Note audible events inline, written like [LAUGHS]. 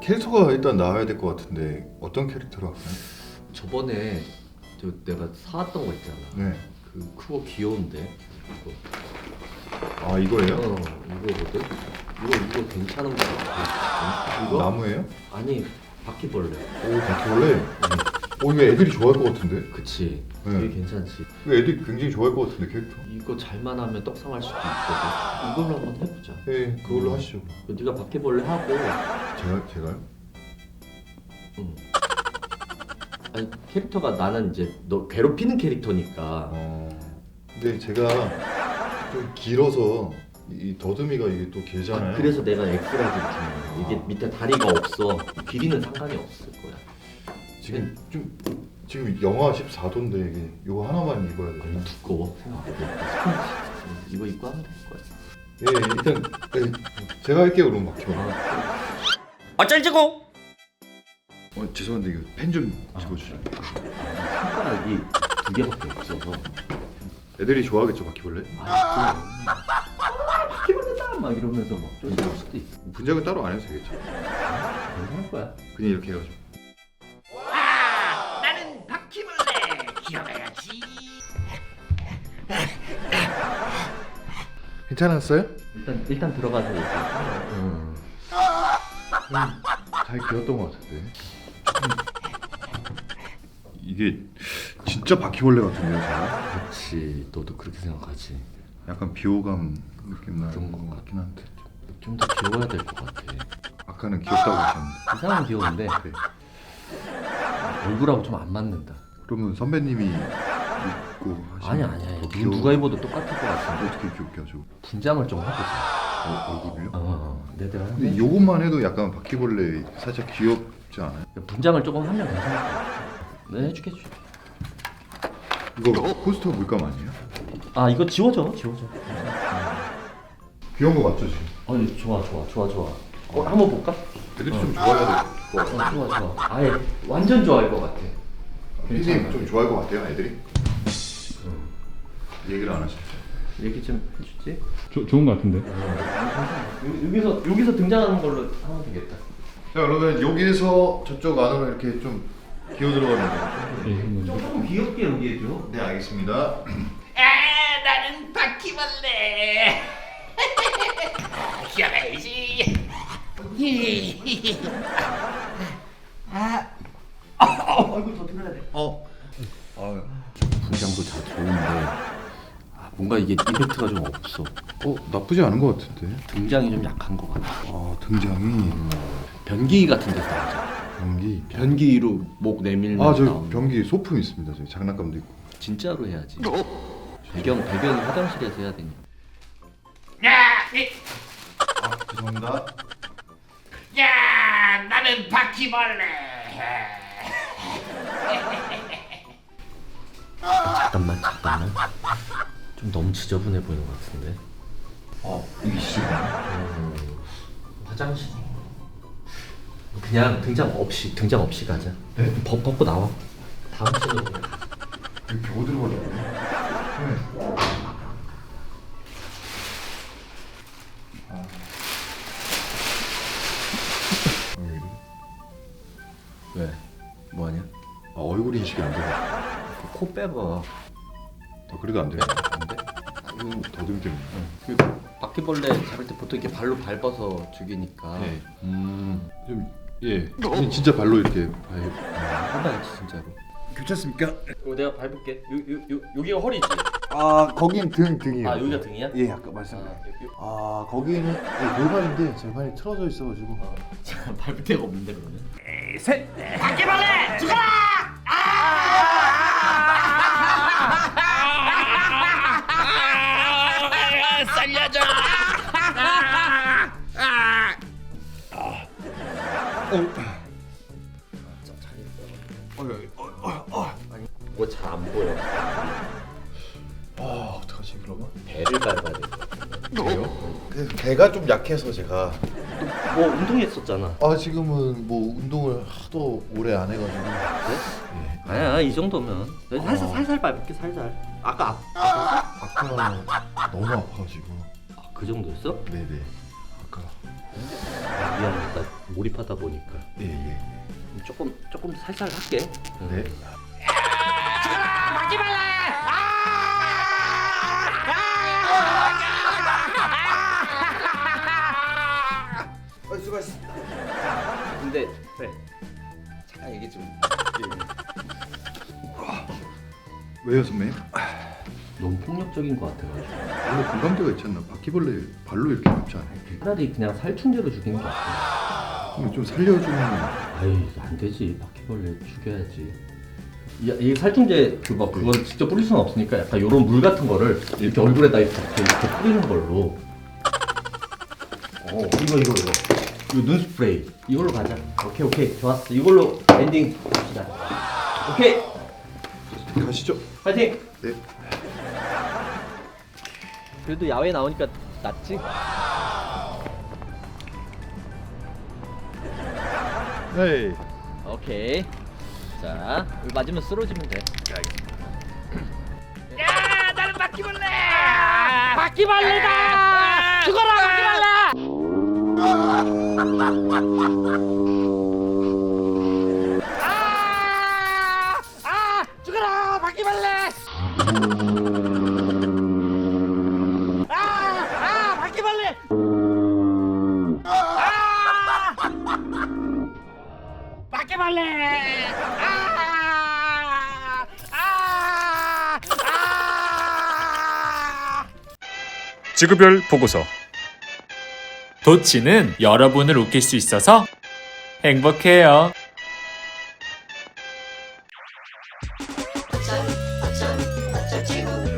캐릭터가 일단 나와야 될 것 같은데 어떤 캐릭터로 할까요? 저번에 저 내가 사왔던 거 있잖아. 네. 그 크고 귀여운데. 이거. 아 이거예요? 어 이거거든. 이거 이거 괜찮은 거 같아. 이거 나무예요? 아니 바퀴벌레. 오 바퀴벌레. 오 이거 애들이 좋아할 것 같은데? 그치. 네. 되게 괜찮지. 이거 애들이 굉장히 좋아할 것 같은데 캐릭터. 이거 잘만 하면 떡상할 수도 있거든. 이걸로 한번 해보자. 네 그걸로 하시죠. 네가 바퀴벌레 하고. 제가 제가요? 응. 아니 캐릭터가 나는 이제 너 괴롭히는 캐릭터니까. 어. 근데 제가 좀 길어서 이 더듬이가 이게 또 길잖아요. 아, 그래서 내가 엑스라지 주는 이게 밑에 다리가 없어. 길이는 상관이 없을 거야. 지금 좀 지금 영하 14도인데 이게 이거 하나만 입어야 아니 돼요. 두꺼워 생각보다. 이거 입고 하면 될 거야. 예 일단 예, 제가 할게요 그럼 바퀴벌레. 어쩔지고 어 죄송한데 이거 펜 좀 집어주세요. 손가락이 두 개밖에 없어서. 애들이 좋아하겠죠 바퀴벌레? 아, 또 바퀴벌레다 막 이러면서 막 쫓아올 수도 있어. 분장은 따로 안 해도 되겠죠? 괜찮을 거야. 그냥 이렇게 해가지고. 괜찮았어요? 일단 일단 들어가서 얘기해. 음. 잘 기었던 것 같은데. 이게 진짜 바퀴벌레 같은데요? 그렇지. 너도 그렇게 생각하지. 약간 비호감 느낌 나는 그런 것 것 같긴 한데. 좀 더 귀여워야 될 것 같아. 아까는 귀엽다고 하셨는데. 이 사람은 귀여운데 네. 얼굴하고 좀 안 맞는다. 그러면 선배님이 입고 아니 하시는 아니야. 더 누, 귀여운- 누가 입어도 똑같을 것 같은데. 어떻게 귀엽게 하죠? 분장을 좀 해보자. 어, 얼굴이요? 어, 내가 근데 요것만 해도 약간 바퀴벌레 살짝 귀엽지 않아요? 분장을 조금 하면 괜찮을 것 같아. 네, 해줄게, 해줄게. 이거 포스터 물감 아니에요? 아, 이거 지워져, 지워져. 귀여운 거 맞죠 지금? 아니, 좋아, 좋아, 좋아, 좋아. 어, 한번 볼까? 애들이 좀 좋아해야 될것 어, 같아요. 좋아, 좋아. 아예 완전 좋아할 것 같아. 피디님 좀 좋아할 것 같아요, 애들이? 얘기를 안 하시죠? 얘기 좀 해주지. 조, 좋은 것 같은데. 여- 여기서 여기서 등장하는 걸로 하면 되겠다. 자 그러면 여기서 저쪽 안으로 이렇게 좀 기어. 예, 한번. 조금 귀엽게 연기해줘. 네 알겠습니다. 아 나는 바퀴벌레 기어가야지 아이고 더 들어야 돼. 어. 아, 분장도 다 좋은데 아, 뭔가 이게 이펙트가 좀 없어. 어 나쁘지 않은 것 같은데. 등장이 좀 약한 것 같아. 아 등장이 변기 같은 데서 나오잖아. 변기. 변기로 목 내밀면 아저 나오는 변기 소품 있습니다. 저기 장난감도 있고. 진짜로 해야지. 배경 배경이 화장실에서 해야 되니. 야, 이- 아 죄송합니다. 야 나는 바퀴벌레 잠깐만 잠깐만. 좀 너무 지저분해 보이는 것 같은데. 아 이게 진짜. 음, 화장실. 그냥 등장 없이 등장 없이 가자. 네. 벗 벗고 나와. 다음 씬으로 그냥. 여기 겨우 들어가려고. 네. 아. 어, 왜? 뭐하냐? 아 얼굴 인식이 안 돼. 코 빼봐. 아 그래도 안 돼요. 음, 더듬이 때문에. 그 바퀴벌레 잡을 때 보통 이렇게 발로 밟아서 죽이니까. 네. 음. 좀 예. 진짜 발로 이렇게 발. 해봐야지 진짜로. 괜찮습니까? 어, 내가 밟을게. 요, 요, 요, 여기가 허리지. 아 거긴 등 등이에요. 아 여기가 등이야? 예 아까 아, 말씀드린. 요, 요. 아 거기는 예, 골반인데 제 발이 틀어져 있어가지고. 자, 밟을 데가 없는데 그러면. 바퀴벌레 죽어라 뭐 잘 안 보여. 아 어떡하지 그러면? 배를 밟아야 돼. 그래요? 그래서 배가 좀 약해서 제가. 뭐 운동했었잖아. 아 지금은 뭐 운동을 하도 오래 안 해가지고. 아니야 이 정도면. 살살 어. 살살 밟을게 살살. 아까 앞. 아까 너무 아파가지고. 아, 그 정도였어? 네네. 아까 아, 미안해. 나 몰입하다 보니까 예, 예. 조금 조금 살살 할게. 응. 네. 바퀴벌레 어, 수고하셨습니다. 근데 그래. 잠깐 이게 좀 왜요, 선배님? 너무 폭력적인 것 같아가지고. 원래 공감대가 있지 않나? 바퀴벌레 발로 이렇게 잡지 않아요? 차라리 그냥 살충제로 죽이는 게 낫다. 그럼 좀 살려주면 아이 안 되지 바퀴벌레 죽여야지. 이, 이 살충제 그막 그걸 직접 뿌릴 수는 없으니까 약간 요런 물 같은 거를 이렇게 얼굴에다 이렇게, 이렇게 뿌리는 걸로. 어 이거 이거 이거 이거 눈 스프레이 이걸로 가자. 오케이 오케이 좋았어 이걸로 엔딩 합시다. 오케이 가시죠. 파이팅. 네. 그래도 야외 나오니까 낫지? 네. 오케이. 자, 여기 맞으면 쓰러지면 돼. 야 나는 바퀴벌레 바퀴벌레다 [LAUGHS] 죽어라 바퀴벌레 아! 아! 죽어라 바퀴벌레 지구별 보고서 도치는 여러분을 웃길 수 있어서 행복해요. 어쩜 어쩜 어쩜 지구